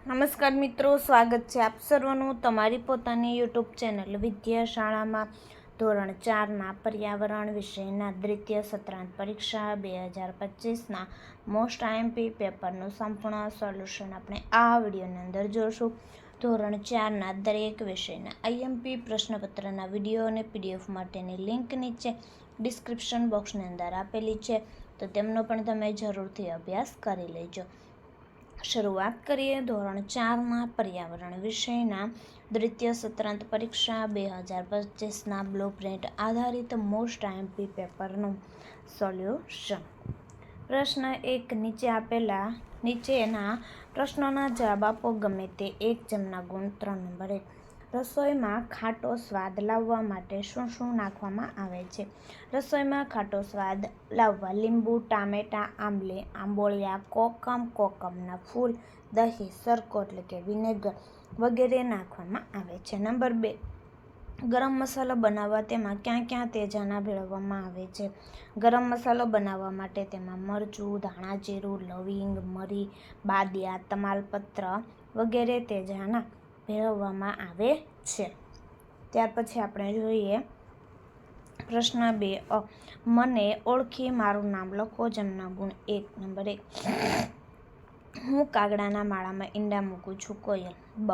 નમસ્કાર મિત્રો, સ્વાગત છે આપ સર્વનું તમારી પોતાની યુટ્યુબ ચેનલ વિદ્યાશાળામાં. ધોરણ ચારના પર્યાવરણ વિષયના દ્વિતીય સત્રાંત પરીક્ષા બે હજાર પચીસના મોસ્ટ આઈએમપી પેપરનું સંપૂર્ણ સોલ્યુશન આપણે આ વિડીયોની અંદર જોશું. ધોરણ ચારના દરેક વિષયના આઈએમપી પ્રશ્નપત્રના વીડિયો અને પીડીએફ માટેની લિંક નીચે ડિસ્ક્રિપ્શન બોક્સની અંદર આપેલી છે. તો તેમનો પણ તમે જરૂરથી અભ્યાસ કરી લેજો. શરૂઆત કરીએ ધોરણ ચારના પર્યાવરણ વિષયના. દ્વિતીય સત્રાંત પરીક્ષા બે હજાર પચીસના બ્લુ પ્રિન્ટ આધારિત મોસ્ટ આઈએમપી પેપરનું સોલ્યુશન પ્રશ્ન એક, નીચે આપેલા, નીચેના પ્રશ્નોના જવાબ આપો. ગમે તે એક જમના ગુણ ત્રણ નંબર એક. રસોઈમાં ખાટો સ્વાદ લાવવા માટે શું શું નાખવામાં આવે છે? રસોઈમાં ખાટો સ્વાદ લાવવા લીંબુ, ટામેટાં, આંબલી, આંબોળિયા, કોકમ, કોકમના ફૂલ, દહીં સરકો એટલે કે વિનેગર વગેરે નાખવામાં આવે છે. નંબર બે, ગરમ મસાલો બનાવવા તેમાં ક્યાં ક્યાં તેજાના ભેળવવામાં આવે છે? ગરમ મસાલો બનાવવા માટે તેમાં મરચું, ધાણા જીરું, લવિંગ, મરી, બાદિયા, તમાલપત્ર વગેરે તેજાના ભેળવવામાં આવે છે. ત્યાર પછી આપણે જોઈએ પ્રશ્ન બે. અ, મને ઓળખી મારું નામ લખો જેમના ગુણ એક, નંબર એક. હું કાગડાના માળામાં ઈંડા મૂકું છું કોયલ બ,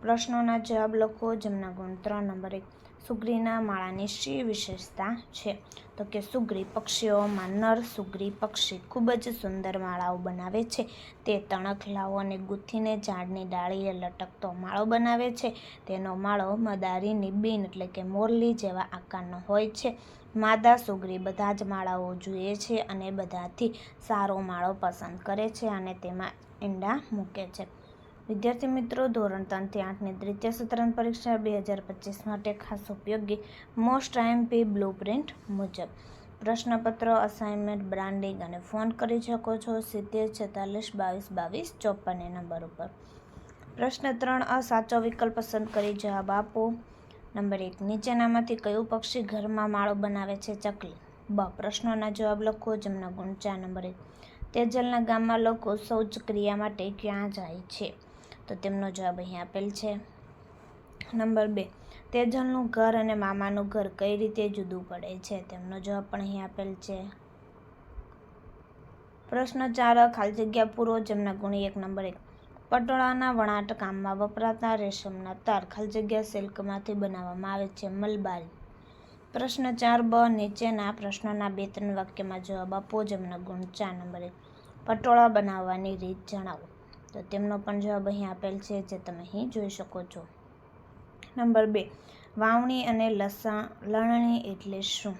પ્રશ્નોના જવાબ લખો જેમના ગુણ ત્રણ, નંબર એક. સુગ્રીના માળાની શી વિશેષતા છે? તો કે સુગ્રી પક્ષીઓમાં નર સુગ્રી પક્ષી ખૂબ જ સુંદર માળાઓ બનાવે છે. તે તણખલાઓ અને ગૂંથીને ઝાડની ડાળીએ લટકતો માળો બનાવે છે. તેનો માળો મદારીની બીન એટલે કે મોરલી જેવા આકારનો હોય છે. માદા સુગ્રી બધા જ માળાઓ જુએ છે અને બધાથી સારો માળો પસંદ કરે છે અને તેમાં ઈંડા મૂકે છે. વિદ્યાર્થી મિત્રો, ધોરણ ત્રણથી આઠની દ્વિતીય સત્રાંત પરીક્ષા બે હજાર પચીસ માટે ખાસ ઉપયોગી મોસ્ટ આઈએમપી બ્લુ પ્રિન્ટ મુજબ. પ્રશ્નપત્ર અસાઇનમેન્ટ બ્રાન્ડિંગ અને ફોન કરી શકો છો સિત્તેર, છેતાલીસ, બાવીસ બાવીસ ચોપન એ નંબર ઉપર. પ્રશ્ન ત્રણ, અ સાચો વિકલ્પ પસંદ કરી જવાબ આપો. નંબર એક, નીચેનામાંથી કયું પક્ષી ઘરમાં માળો બનાવે છે ચકલી? બ, પ્રશ્નોના જવાબ લખો જેમના ગુણ ચાર. નંબર એક, તેજલના ગામમાં લોકો શૌચ ક્રિયા માટે ક્યાં જાય છે? તો તેમનો જવાબ અહીં આપેલ છે. નંબર બે, તેજલનું ઘર અને મામાનું ઘર કઈ રીતે જુદું પડે છે? તેમનો જવાબ પણ અહીં આપેલ છે. પ્રશ્ન ચાર ખાલી જગ્યા પૂરો, જેમના ગુણ એક, નંબર એક. પટોળાના વણાટ કામમાં વપરાતા રેશમના તાર ખાલી જગ્યા સિલ્કમાંથી બનાવવામાં આવે છે. મલબારી. પ્રશ્ન ચાર બ, નીચેના પ્રશ્નોના બે, ત્રણ વાક્યમાં જવાબ આપો, જેમના ગુણ ચાર, નંબર એક. પટોળા બનાવવાની રીત જણાવો. તો તેમનો પણ જવાબ અહીં આપેલ છે જે તમે અહીં જોઈ શકો છો. નંબર બે, વાવણી અને લસણ લણણી એટલે શું?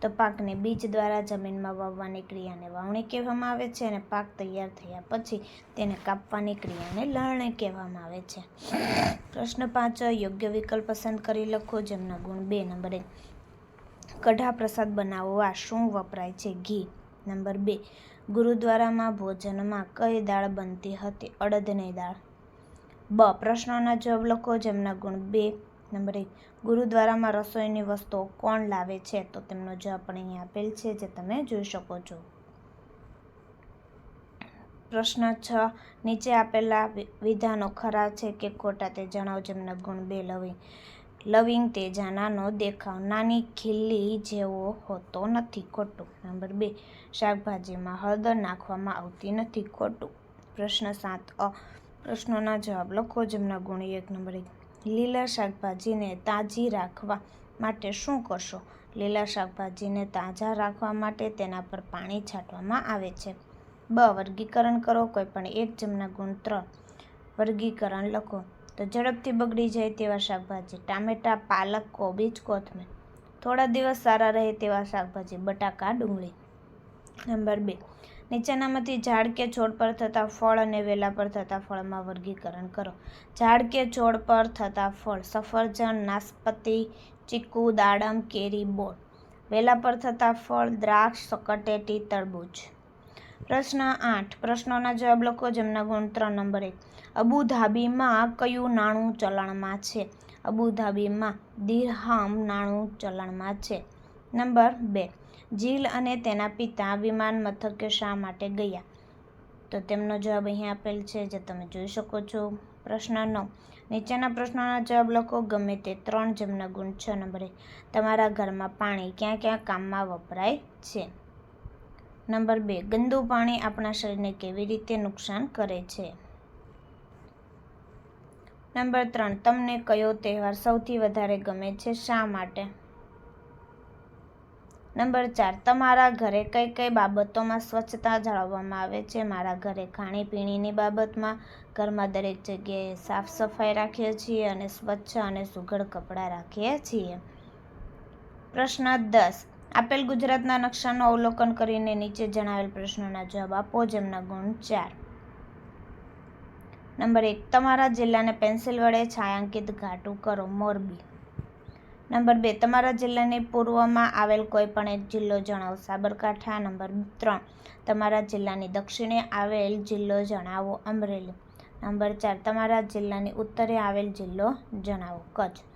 તો પાકને બીજ દ્વારા જમીનમાં વાવવાની ક્રિયાને વાવણી કહેવામાં આવે છે અને પાક તૈયાર થયા પછી તેને કાપવાની ક્રિયાને લણણી કહેવામાં આવે છે. પ્રશ્ન પાંચ, યોગ્ય વિકલ્પ પસંદ કરી લખો. જેમના ગુણ બે, નંબર કઢા પ્રસાદ બનાવવા શું વપરાય છે? ઘી. નંબર બે ગુરુદ્વારામાં ભોજનમાં કઈ દાળ બનતી હતી? અડદની દાળ. બ. પ્રશ્નોના જવાબ લખો, જેમના ગુણ બે. નંબર એક. ગુરુદ્વારામાં રસોઈની વસ્તુઓ કોણ લાવે છે? તો તેમનો જવાબ પણ અહીં આપેલ છે, જે તમે જોઈ શકો છો. પ્રશ્ન છ. નીચે આપેલા વિધાનો ખરા છે કે ખોટા તે જણાવો જેમના ગુણ બે લવિંગ લવિંગ તેજાનાનો દેખાવ. નાની ખીલ્લી જેવો હોતો નથી, ખોટું. નંબર બે, શાકભાજીમાં હળદર નાખવામાં આવતી નથી, ખોટું. પ્રશ્ન સાત, અ, પ્રશ્નોના જવાબ લખો, જેમના ગુણ એક, નંબર એક. લીલા શાકભાજીને તાજી રાખવા માટે શું કરશો? લીલા શાકભાજીને તાજા રાખવા માટે તેના પર પાણી છાંટવામાં આવે છે. બ, વર્ગીકરણ કરો કોઈપણ એક, જમના ગુણ ત્રણ. વર્ગીકરણ લખો. તો ઝડપથી બગડી જાય તેવા શાકભાજી. ટામેટાં, પાલક કોબીજ કોથમીર. થોડા દિવસ સારા રહે તેવા શાકભાજી. બટાકા, ડુંગળી. નંબર બે. નીચેનામાંથી ઝાડ કે છોડ પર થતા ફળ અને વેલા પર થતા ફળમાં વર્ગીકરણ કરો. ઝાડ કે છોડ પર થતા ફળ. સફરજન નાસપતિ ચીકુ, દાડમ, કેરી, બોર. વેલા પર થતા ફળ, દ્રાક્ષ, સકટેટી, તરબૂચ. પ્રશ્ન આઠ. પ્રશ્નોના જવાબ લખો જેમના ગુણ ત્રણ નંબર એક. અબુધાબીમાં કયું નાણું ચલણમાં છે? અબુધાબીમાં દિરહામ નાણું ચલણમાં છે. નંબર બે. જીલ અને તેના પિતા વિમાન મથકે શા માટે ગયા? તો તેમનો જવાબ અહીં આપેલ છે જે તમે જોઈ શકો છો. પ્રશ્ન નવ. નીચેના પ્રશ્નોના જવાબ લખો. ગમે તે ત્રણ જેમના ગુણ છ નંબરે તમારા ઘરમાં પાણી ક્યાં ક્યાં કામમાં વપરાય છે? નંબર બે, ગંદુ પાણી આપણા શરીરને કેવી રીતે નુકસાન કરે છે? નંબર ત્રણ, તમને કયો તહેવાર સૌથી વધારે ગમે છે, શા માટે? નંબર ચાર, તમારા ઘરે કઈ કઈ બાબતોમાં સ્વચ્છતા જાળવવામાં આવે છે? મારા ઘરે ખાણીપીણીની બાબતમાં ઘરમાં દરેક જગ્યાએ સાફ સફાઈ રાખીએ છીએ અને સ્વચ્છ અને સુઘડ કપડાં રાખીએ છીએ. પ્રશ્ન દસ આપેલ ગુજરાતના નકશાનું અવલોકન કરીને નીચે જણાવેલ પ્રશ્નોના જવાબ આપો, જેમના ગુણ ચાર. નંબર એક, તમારા જિલ્લાને પેન્સિલ વડે છાંયાંકિત ઘાટું કરો, મોરબી. નંબર બે, તમારા જિલ્લાની પૂર્વમાં આવેલ કોઈ પણ એક જિલ્લો જણાવો, સાબરકાંઠા. નંબર ત્રણ, તમારા જિલ્લાની દક્ષિણે આવેલ જિલ્લો જણાવો, અમરેલી. નંબર ચાર, તમારા જિલ્લાની ઉત્તરે આવેલ જિલ્લો જણાવો, કચ્છ.